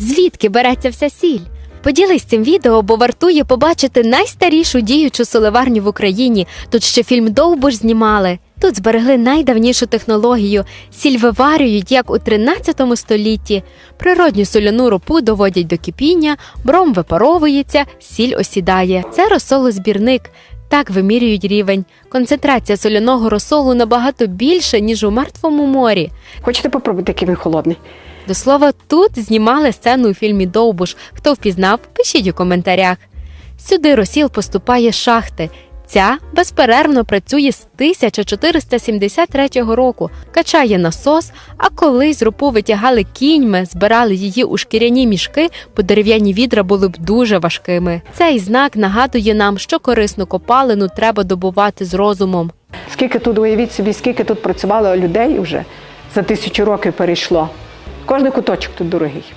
Звідки береться вся сіль? Поділись цим відео, бо вартує побачити найстарішу діючу соливарню в Україні. Тут ще фільм Довбуш знімали. Тут зберегли найдавнішу технологію. Сіль виварюють як у 13 столітті. Природню соляну ропу доводять до кипіння, бром випаровується, сіль осідає. Це розсолозбірник. Так вимірюють рівень. Концентрація соляного розсолу набагато більша, ніж у мертвому морі. Хочете попробувати, який він холодний? До слова, тут знімали сцену у фільмі Довбуш. Хто впізнав, пишіть у коментарях. Сюди розсіл поступає з шахти. Ця безперервно працює з 1473 року, качає насос, а колись ропу витягали кіньми, збирали її у шкіряні мішки, бо дерев'яні відра були б дуже важкими. Цей знак нагадує нам, що корисну копалину треба добувати з розумом. Скільки тут, уявіть собі, скільки тут працювало людей вже за тисячу років перейшло. Кожний куточок тут дорогий.